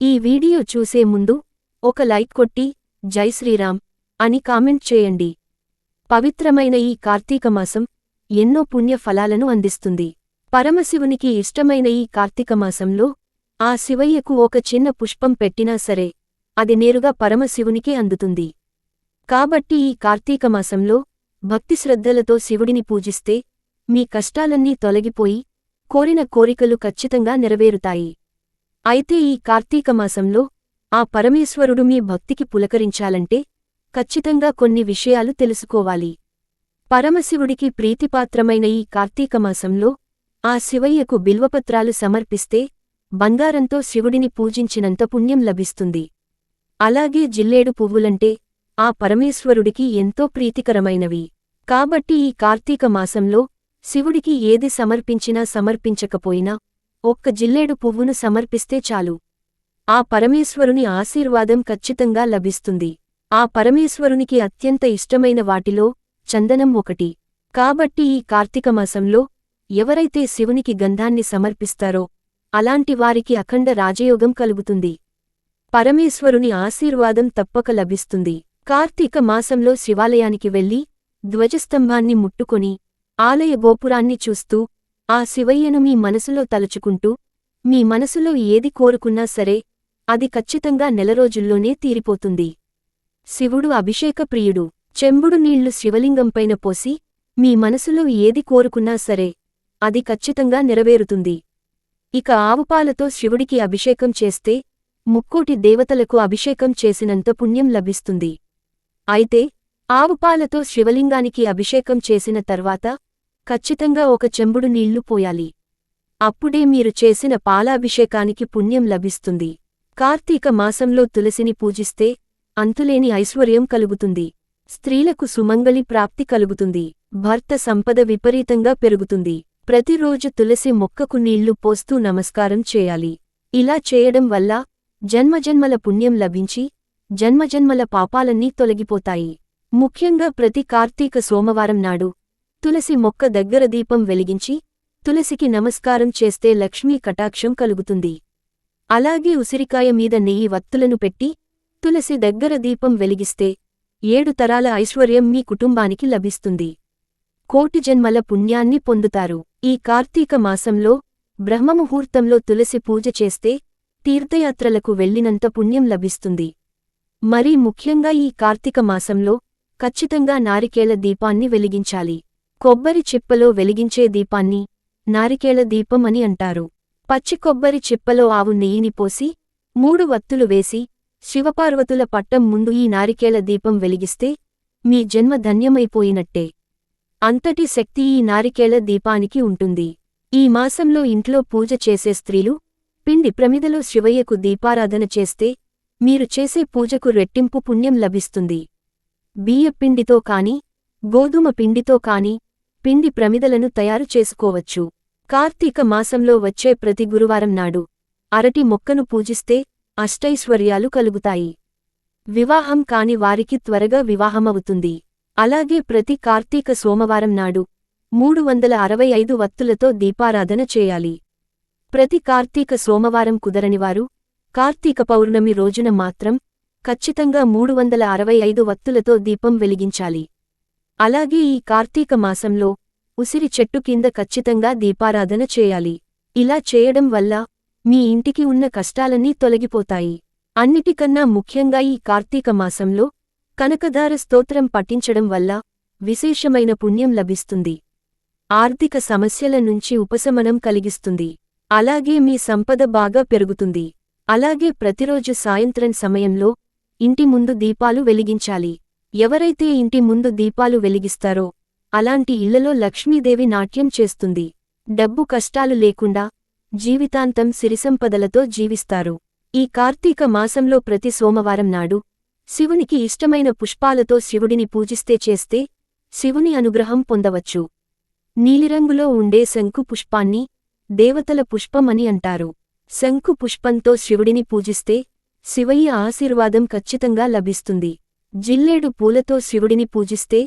ఈ వీడియో చూసే ముందు ఒక లైక్ కొట్టి జై శ్రీరామ్ అని కామెంట్ చేయండి. పవిత్రమైన ఈ కార్తీక మాసం ఎన్నో పుణ్య ఫలాలను అందిస్తుంది. పరమశివునికి ఇష్టమైన ఈ కార్తీక మాసంలో ఆ శివయ్యకు ఒక చిన్న పుష్పం పెట్టినా సరే అది నేరుగా పరమశివునికే అందుతుంది. కాబట్టి ఈ కార్తీక మాసంలో భక్తిశ్రద్ధలతో శివుడిని పూజిస్తే మీ కష్టాలన్నీ తొలగిపోయి కోరిన కోరికలు ఖచ్చితంగా నెరవేరుతాయి. అయితే ఈ కార్తీక మాసంలో ఆ పరమేశ్వరుడు మీ భక్తికి పులకరించాలంటే ఖచ్చితంగా కొన్ని విషయాలు తెలుసుకోవాలి. పరమశివుడికి ప్రీతిపాత్రమైన ఈ కార్తీక మాసంలో ఆ శివయ్యకు బిల్వపత్రాలు సమర్పిస్తే బంగారంతో శివుడిని పూజించినంత పుణ్యం లభిస్తుంది. అలాగే జిల్లేడు పువ్వులంటే ఆ పరమేశ్వరుడికి ఎంతో ప్రీతికరమైనవి. కాబట్టి ఈ కార్తీక మాసంలో శివుడికి ఏది సమర్పించినా సమర్పించకపోయినా ఒక్క జిల్లేడు పువ్వును సమర్పిస్తే చాలు. ఆ పరమేశ్వరుని ఆశీర్వాదం ఖచ్చితంగా లభిస్తుంది. ఆ పరమేశ్వరునికి అత్యంత ఇష్టమైన వాటిలో చందనం ఒకటి. కాబట్టి ఈ కార్తీక మాసంలో ఎవరైతే శివునికి గంధాన్ని సమర్పిస్తారో అలాంటి వారికి అఖండ రాజయోగం కలుగుతుంది. పరమేశ్వరుని ఆశీర్వాదం తప్పక లభిస్తుంది. కార్తీక మాసంలో శివాలయానికి వెళ్ళి ధ్వజస్తంభాన్ని ముట్టుకొని ఆలయ గోపురాన్ని చూస్తూ ఆ శివయ్యను మీ మనసులో తలుచుకుంటూ మీ మనసులో ఏది కోరుకున్నా సరే అది ఖచ్చితంగా నెలరోజుల్లోనే తీరిపోతుంది. శివుడు అభిషేక ప్రియుడు చెంబుడు నీళ్ళు శివలింగంపైన పోసి మీ మనసులో ఏది కోరుకున్నా సరే అది ఖచ్చితంగా నెరవేరుతుంది. ఇక ఆవుపాలతో శివుడికి అభిషేకం చేస్తే ముక్కోటి దేవతలకు అభిషేకం చేసినంత పుణ్యం లభిస్తుంది. అయితే ఆవుపాలతో శివలింగానికి అభిషేకం చేసిన తర్వాత ఖచ్చితంగా ఒక చెంబుడు నీళ్ళు పోయాలి. అప్పుడే మీరు చేసిన పాలాభిషేకానికి పుణ్యం లభిస్తుంది. కార్తీక మాసంలో తులసిని పూజిస్తే అంతులేని ఐశ్వర్యం కలుగుతుంది. స్త్రీలకు సుమంగళి ప్రాప్తి కలుగుతుంది. భర్త సంపద విపరీతంగా పెరుగుతుంది. ప్రతిరోజు తులసి మొక్కకు నీళ్ళు పోస్తూ నమస్కారం చేయాలి. ఇలా చేయడం వల్ల జన్మజన్మల పుణ్యం లభించి జన్మజన్మల పాపాలన్నీ తొలగిపోతాయి. ముఖ్యంగా ప్రతి కార్తీక సోమవారం నాడు తులసి మొక్క దగ్గర దీపం వెలిగించి తులసికి నమస్కారం చేస్తే లక్ష్మీ కటాక్షం కలుగుతుంది. అలాగే ఉసిరికాయ మీద నెయ్యి వత్తులను పెట్టి తులసి దగ్గర దీపం వెలిగిస్తే ఏడు తరాల ఐశ్వర్యం మీ కుటుంబానికి లభిస్తుంది. కోటి జన్మల పుణ్యాన్ని పొందుతారు. ఈ కార్తీక మాసంలో బ్రహ్మముహూర్తంలో తులసి పూజ చేస్తే తీర్థయాత్రలకు వెళ్ళినంత పుణ్యం లభిస్తుంది. మరీ ముఖ్యంగా ఈ కార్తీక మాసంలో ఖచ్చితంగా నారికేల దీపాన్ని వెలిగించాలి. కొబ్బరి చిప్పలో వెలిగించే దీపాన్ని నారికేళ దీపం అని అంటారు. పచ్చి కొబ్బరి చిప్పలో ఆవు నెయ్యిని పోసి మూడు వత్తులు వేసి శివపార్వతుల పట్టం ముందు ఈ నారికేళ దీపం వెలిగిస్తే మీ జన్మ ధన్యమైపోయినట్టే. అంతటి శక్తి ఈ నారికేళ దీపానికి ఉంటుంది. ఈ మాసంలో ఇంట్లో పూజ చేసే స్త్రీలు పిండి ప్రమిదలో శివయ్యకు దీపారాధన చేస్తే మీరు చేసే పూజకు రెట్టింపు పుణ్యం లభిస్తుంది. బియ్యపిండితో కాని గోధుమ పిండితో కాని పిండి ప్రమిదలను తయారు చేసుకోవచ్చు. కార్తీక మాసంలో వచ్చే ప్రతి గురువారం నాడు అరటి మొక్కను పూజిస్తే అష్టైశ్వర్యాలు కలుగుతాయి. వివాహం కాని వారికి త్వరగా వివాహమవుతుంది. అలాగే ప్రతి కార్తీక సోమవారం నాడు మూడు వందల అరవై ఐదు వత్తులతో దీపారాధన చేయాలి. ప్రతి కార్తీక సోమవారం కుదరనివారు కార్తీక పౌర్ణమి రోజున మాత్రం ఖచ్చితంగా మూడు వందల అరవై ఐదు వత్తులతో దీపం వెలిగించాలి. అలాగే ఈ కార్తీక మాసంలో ఉసిరి చెట్టు కింద ఖచ్చితంగా దీపారాధన చేయాలి. ఇలా చేయడం వల్ల మీ ఇంటికి ఉన్న కష్టాలన్నీ తొలగిపోతాయి. అన్నిటికన్నా ముఖ్యంగా ఈ కార్తీక మాసంలో కనకదార స్తోత్రం పఠించడం వల్ల విశేషమైన పుణ్యం లభిస్తుంది. ఆర్థిక సమస్యల నుంచి ఉపశమనం కలిగిస్తుంది. అలాగే మీ సంపద బాగా పెరుగుతుంది. అలాగే ప్రతిరోజు సాయంత్రం సమయంలో ఇంటి ముందు దీపాలు వెలిగించాలి. ఎవరైతే ఇంటి ముందు దీపాలు వెలిగిస్తారో అలాంటి ఇళ్ళలో లక్ష్మీదేవి నాట్యం చేస్తుంది. డబ్బు కష్టాలు లేకుండా జీవితాంతం సిరిసంపదలతో జీవిస్తారు. ఈ కార్తీక మాసంలో ప్రతి సోమవారం నాడు శివునికి ఇష్టమైన పుష్పాలతో శివుడిని పూజిస్తే చేస్తే శివుని అనుగ్రహం పొందవచ్చు. నీలిరంగులో ఉండే శంకు పుష్పాన్ని దేవతల పుష్పం అని అంటారు. శంకు పుష్పంతో శివుడిని పూజిస్తే శివయ్య ఆశీర్వాదం ఖచ్చితంగా లభిస్తుంది. జిల్లేడు పూలతో శివుడిని పూజిస్తే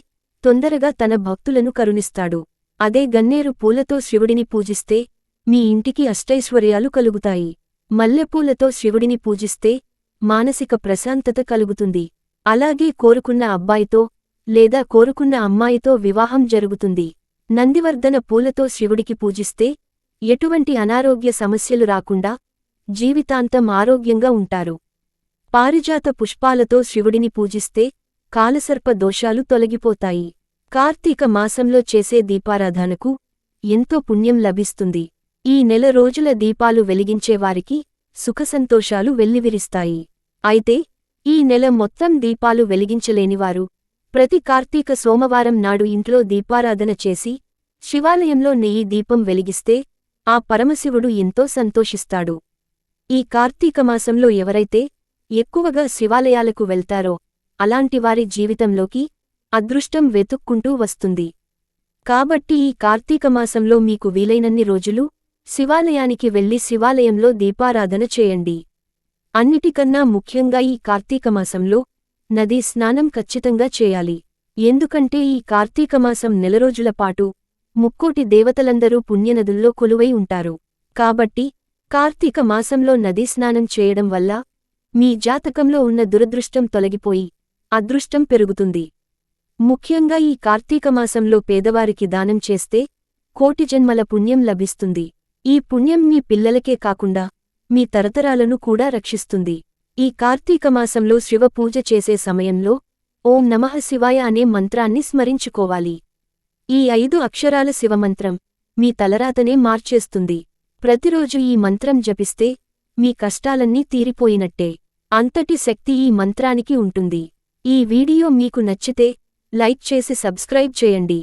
తొందరగా తన భక్తులను కరుణిస్తాడు. అదే గన్నేరు పూలతో శివుడిని పూజిస్తే మీ ఇంటికి అష్టైశ్వర్యాలు కలుగుతాయి. మల్లెపూలతో శివుడిని పూజిస్తే మానసిక ప్రశాంతత కలుగుతుంది. అలాగే కోరుకున్న అబ్బాయితో లేదా కోరుకున్న అమ్మాయితో వివాహం జరుగుతుంది. నందివర్ధన పూలతో శివుడికి పూజిస్తే ఎటువంటి అనారోగ్య సమస్యలు రాకుండా జీవితాంతం ఆరోగ్యంగా ఉంటారు. పారిజాత పుష్పాలతో శివుడిని పూజిస్తే కాలసర్ప దోషాలు తొలగిపోతాయి. కార్తీక మాసంలో చేసే దీపారాధనకు ఎంతో పుణ్యం లభిస్తుంది. ఈ నెల రోజుల దీపాలు వెలిగించేవారికి సుఖసంతోషాలు వెల్లివిరిస్తాయి. అయితే ఈ నెల మొత్తం దీపాలు వెలిగించలేనివారు ప్రతి కార్తీక సోమవారం నాడు ఇంట్లో దీపారాధన చేసి శివాలయంలో నెయ్యి దీపం వెలిగిస్తే ఆ పరమశివుడు ఎంతో సంతోషిస్తాడు. ఈ కార్తీక మాసంలో ఎవరైతే ఎక్కువగా శివాలయాలకు వెళ్తారో అలాంటివారి జీవితంలోకి అదృష్టం వెతుక్కుంటూ వస్తుంది. కాబట్టి ఈ కార్తీక మాసంలో మీకు వీలైనన్ని రోజులు శివాలయానికి వెళ్ళి శివాలయంలో దీపారాధన చేయండి. అన్నిటికన్నా ముఖ్యంగా ఈ కార్తీక మాసంలో నదీ స్నానం ఖచ్చితంగా చేయాలి. ఎందుకంటే ఈ కార్తీక మాసం నెల రోజుల పాటు ముక్కోటి దేవతలందరూ పుణ్యనదుల్లో కొలువై ఉంటారు. కాబట్టి కార్తీక మాసంలో నదీ స్నానం చేయడం వల్ల మీ జాతకంలో ఉన్న దురదృష్టం తొలగిపోయి అదృష్టం పెరుగుతుంది. ముఖ్యంగా ఈ కార్తీక మాసంలో పేదవారికి దానం చేస్తే కోటి జన్మల పుణ్యం లభిస్తుంది. ఈ పుణ్యం మీ పిల్లలకే కాకుండా మీ తరతరాలను కూడా రక్షిస్తుంది. ఈ కార్తీక మాసంలో శివ పూజ చేసే సమయంలో ఓం నమః శివాయ అనే మంత్రాన్ని స్మరించుకోవాలి. ఈ ఐదు అక్షరాల శివమంత్రం మీ తలరాతనే మార్చేస్తుంది. ప్రతిరోజు ఈ మంత్రం జపిస్తే మీ కష్టాలన్నీ తీరిపోయినట్టే. అంతటి శక్తి ఈ మంత్రానికి ఉంటుంది. ఈ వీడియో మీకు నచ్చితే లైక్ చేసి సబ్స్క్రైబ్ చేయండి.